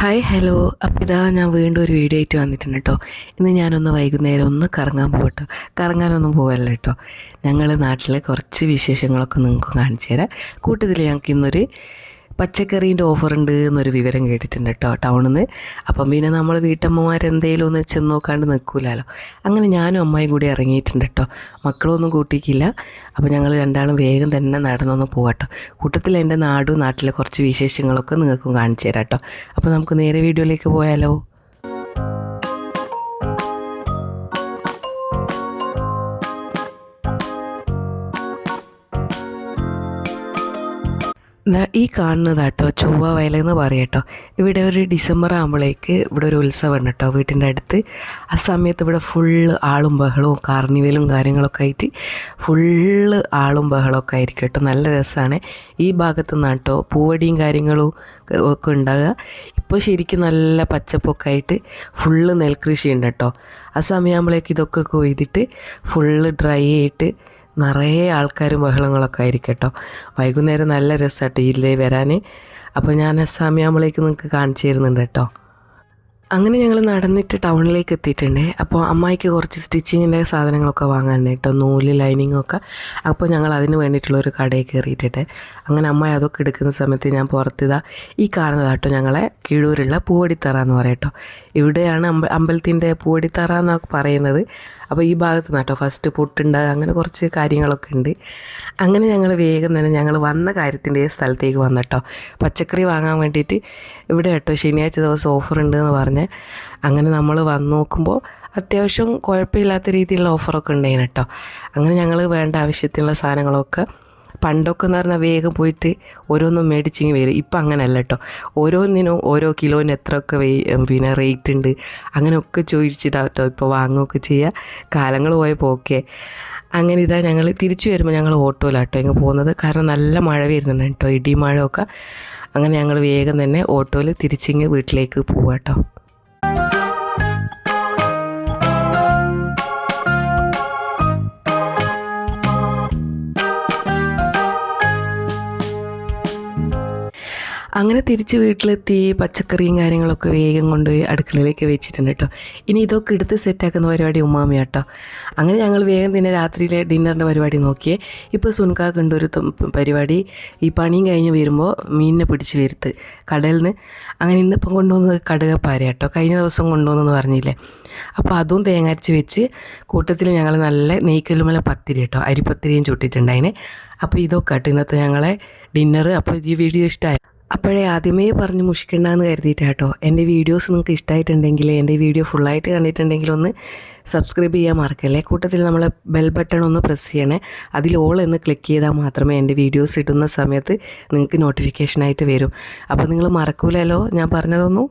Hi hello അപ്പോൾ ഇതാ ഞാൻ വീണ്ടും ഒരു വീഡിയോ ആയിട്ട് വന്നിട്ടുണ്ട് കേട്ടോ ഇന്ന് ഞാനൊന്ന് വൈകുന്നേരം ഒന്ന് കറങ്ങാൻ പോകട്ടോ കറങ്ങാനൊന്നും പോകല്ല കേട്ടോ ഞങ്ങൾ നാട്ടിലെ കുറച്ച് വിശേഷങ്ങളൊക്കെ നിങ്ങൾക്ക് കാണിച്ചു തരാം. കൂട്ടത്തിൽ ഞങ്ങൾക്ക് ഇന്നൊരു പച്ചക്കറീന്റെ ഉണ്ട് എന്നൊരു വിവരം കേട്ടിട്ടുണ്ട് കേട്ടോ ടൗണിൽ നിന്ന് അപ്പം പിന്നെ നമ്മൾ വീട്ടമ്മമാർ എന്തെങ്കിലും ഒന്ന് ചെന്ന് നോക്കാണ്ട് നിൽക്കൂലല്ലോ അങ്ങനെ ഞാനും അമ്മായും കൂടി ഇറങ്ങിയിട്ടുണ്ട് കേട്ടോ. മക്കളൊന്നും കൂട്ടിക്കില്ല അപ്പോൾ ഞങ്ങൾ രണ്ടാളും വേഗം തന്നെ നടന്നൊന്ന് പോകാട്ടോ കൂട്ടത്തിൽ എന്റെ നാടും നാട്ടിലെ കുറച്ച് വിശേഷങ്ങളൊക്കെ നിങ്ങൾക്കും കാണിച്ചു തരാം കേട്ടോ. അപ്പോൾ നമുക്ക് നേരെ വീഡിയോയിലേക്ക് പോയാലോ? ഈ കാണുന്നതാട്ടോ ചൊവ്വ വയലെന്ന് പറയട്ടോ. ഇവിടെ ഒരു ഡിസംബർ ആകുമ്പോഴേക്ക് ഇവിടെ ഒരു ഉത്സവം കേട്ടോ വീട്ടിന്റെ അടുത്ത്. ആ സമയത്ത് ഇവിടെ ഫുള്ള് ആളും ബഹളവും കാർണിവലും കാര്യങ്ങളൊക്കെ ആയിട്ട് ഫുള്ള് ആളും ബഹളമൊക്കെ ആയിരിക്കും കേട്ടോ നല്ല രസമാണ് ഈ ഭാഗത്ത് നിന്നാട്ടോ പൂവടിയും കാര്യങ്ങളും ഒക്കെ ഉണ്ടാകുക ഇപ്പോൾ ശരിക്കും നല്ല പച്ചപ്പൊക്കെ ആയിട്ട് ഫുള്ള് നെൽകൃഷി ഉണ്ട് കേട്ടോ ആ സമയമാകുമ്പോഴേക്ക് ഇതൊക്കെ കൊയ്തിട്ട് ഫുള്ള് ഡ്രൈ ആയിട്ട് നിറയെ ആൾക്കാരും ബഹളങ്ങളൊക്കെ ആയിരിക്കും കേട്ടോ വൈകുന്നേരം നല്ല രസമാണ് ഇതിലേ വരാൻ അപ്പോൾ ഞാൻ സമയമാകുമ്പോഴേക്ക് നിങ്ങൾക്ക് കാണിച്ചു തരുന്നുണ്ട് കേട്ടോ. അങ്ങനെ ഞങ്ങൾ നടന്നിട്ട് ടൗണിലേക്ക് എത്തിയിട്ടുണ്ട്. അപ്പോൾ അമ്മായിക്ക് കുറച്ച് സ്റ്റിച്ചിങ്ങിന്റെ സാധനങ്ങളൊക്കെ വാങ്ങാനുണ്ട് കേട്ടോ നൂൽ ലൈനിങ്ങൊക്കെ അപ്പോൾ ഞങ്ങൾ അതിന് വേണ്ടിയിട്ടുള്ള ഒരു കടയിൽ കയറിയിട്ടുണ്ട്. അങ്ങനെ അമ്മായി അതൊക്കെ എടുക്കുന്ന സമയത്ത് ഞാൻ പുറത്തിതാ ഈ കാണുന്നതാട്ടോ ഞങ്ങളെ കീഴൂരുള്ള പൂവടിത്തറ എന്ന് പറയട്ടോ ഇവിടെയാണ് അമ്പ അമ്പലത്തിന്റെ പൂവടിത്തറ എന്നൊക്കെ പറയുന്നത്. അപ്പോൾ ഈ ഭാഗത്ത് നിന്നാട്ടോ ഫസ്റ്റ് പൊട്ടുണ്ട് അങ്ങനെ കുറച്ച് കാര്യങ്ങളൊക്കെ ഉണ്ട്. അങ്ങനെ ഞങ്ങൾ വേഗം തന്നെ ഞങ്ങൾ വന്ന കാര്യത്തിന്റെ സ്ഥലത്തേക്ക് വന്നിട്ടോ പച്ചക്കറി വാങ്ങാൻ വേണ്ടിയിട്ട് ഇവിടെ കേട്ടോ ശനിയാഴ്ച ദിവസം ഓഫർ ഉണ്ട് എന്ന് പറഞ്ഞ് അങ്ങനെ നമ്മൾ വന്ന് നോക്കുമ്പോൾ അത്യാവശ്യം കുഴപ്പമില്ലാത്ത രീതിയിലുള്ള ഓഫറൊക്കെ ഉണ്ടായിരുന്നു കേട്ടോ അങ്ങനെ ഞങ്ങൾ വേണ്ട ആവശ്യത്തിനുള്ള സാധനങ്ങളൊക്കെ പണ്ടൊക്കെ എന്ന് പറഞ്ഞാൽ വേഗം പോയിട്ട് ഓരോന്നും മേടിച്ചിങ്ങ് വരും. ഇപ്പം അങ്ങനെയല്ല കേട്ടോ ഓരോന്നിനും ഓരോ കിലോന് എത്രയൊക്കെ വേ പിന്നെ റേറ്റ് ഉണ്ട്. അങ്ങനെയൊക്കെ ചോദിച്ചിട്ടാണ് കേട്ടോ ഇപ്പോൾ വാങ്ങുകയൊക്കെ ചെയ്യുക കാലങ്ങൾ പോയ പോക്കേ. അങ്ങനെ ഇതാ ഞങ്ങൾ തിരിച്ചു വരുമ്പോൾ ഞങ്ങൾ ഓട്ടോയിലാണ് കേട്ടോ ഇങ്ങ് പോകുന്നത്. കാരണം നല്ല മഴ വരുന്നുണ്ട് കേട്ടോ ഇടി മഴയൊക്കെ. അങ്ങനെ ഞങ്ങൾ വേഗം തന്നെ ഓട്ടോയിൽ തിരിച്ചിങ്ങ് വീട്ടിലേക്ക് പോവാം അങ്ങനെ തിരിച്ച് വീട്ടിലെത്തി പച്ചക്കറിയും കാര്യങ്ങളൊക്കെ വേഗം കൊണ്ടുപോയി അടുക്കളയിലേക്ക് വെച്ചിട്ടുണ്ട് കേട്ടോ ഇനി ഇതൊക്കെ എടുത്ത് സെറ്റാക്കുന്ന പരിപാടി ഉമ്മാമ കേട്ടോ അങ്ങനെ ഞങ്ങൾ വേഗം തന്നെ രാത്രിയിലെ ഡിന്നറിന്റെ പരിപാടി നോക്കിയേ. ഇപ്പോൾ സുൻകാക്ക് ഉണ്ട് ഒരു പരിപാടി. ഈ പണിയും കഴിഞ്ഞ് വരുമ്പോൾ മീനിനെ പിടിച്ച് വരുത്ത് കടയിൽ നിന്ന്. അങ്ങനെ ഇന്നിപ്പം കൊണ്ടുവന്നത് കടുകപ്പാര കേട്ടോ കഴിഞ്ഞ ദിവസം കൊണ്ടുവന്നെന്ന് പറഞ്ഞില്ലേ. അപ്പോൾ അതും തേങ്ങ അരച്ച് വെച്ച് കൂട്ടത്തിൽ ഞങ്ങൾ നല്ല നെയ്ക്കല്ലുമല പത്തിരി കേട്ടോ അരിപ്പത്തിരിയും ചുട്ടിട്ടുണ്ട് ചുട്ടിട്ടുണ്ടായിന്. അപ്പോൾ ഇതൊക്കെ കേട്ടോ ഇന്നത്തെ ഞങ്ങളെ ഡിന്നർ അപ്പോൾ ഈ വീഡിയോ ഇഷ്ടമായി അപ്പോഴേ ആദ്യമേ പറഞ്ഞ് മുഷിക്കണ്ടെന്ന് കരുതിയിട്ട് കേട്ടോ എന്റെ വീഡിയോസ് നിങ്ങൾക്ക് ഇഷ്ടമായിട്ടുണ്ടെങ്കിൽ എന്റെ വീഡിയോ ഫുള്ളായിട്ട് കണ്ടിട്ടുണ്ടെങ്കിൽ ഒന്ന് സബ്സ്ക്രൈബ് ചെയ്യാൻ മറക്കല്ലേ? കൂട്ടത്തിൽ നമ്മൾ ബെൽ ബട്ടൺ ഒന്ന് പ്രസ് ചെയ്യണേ. അതിൽ ഓൾ എന്ന് ക്ലിക്ക് ചെയ്താൽ മാത്രമേ എന്റെ വീഡിയോസ് ഇടുന്ന സമയത്ത് നിങ്ങൾക്ക് നോട്ടിഫിക്കേഷനായിട്ട് വരും. അപ്പോൾ നിങ്ങൾ മറക്കൂലല്ലോ? ഞാൻ പറഞ്ഞതൊന്നും?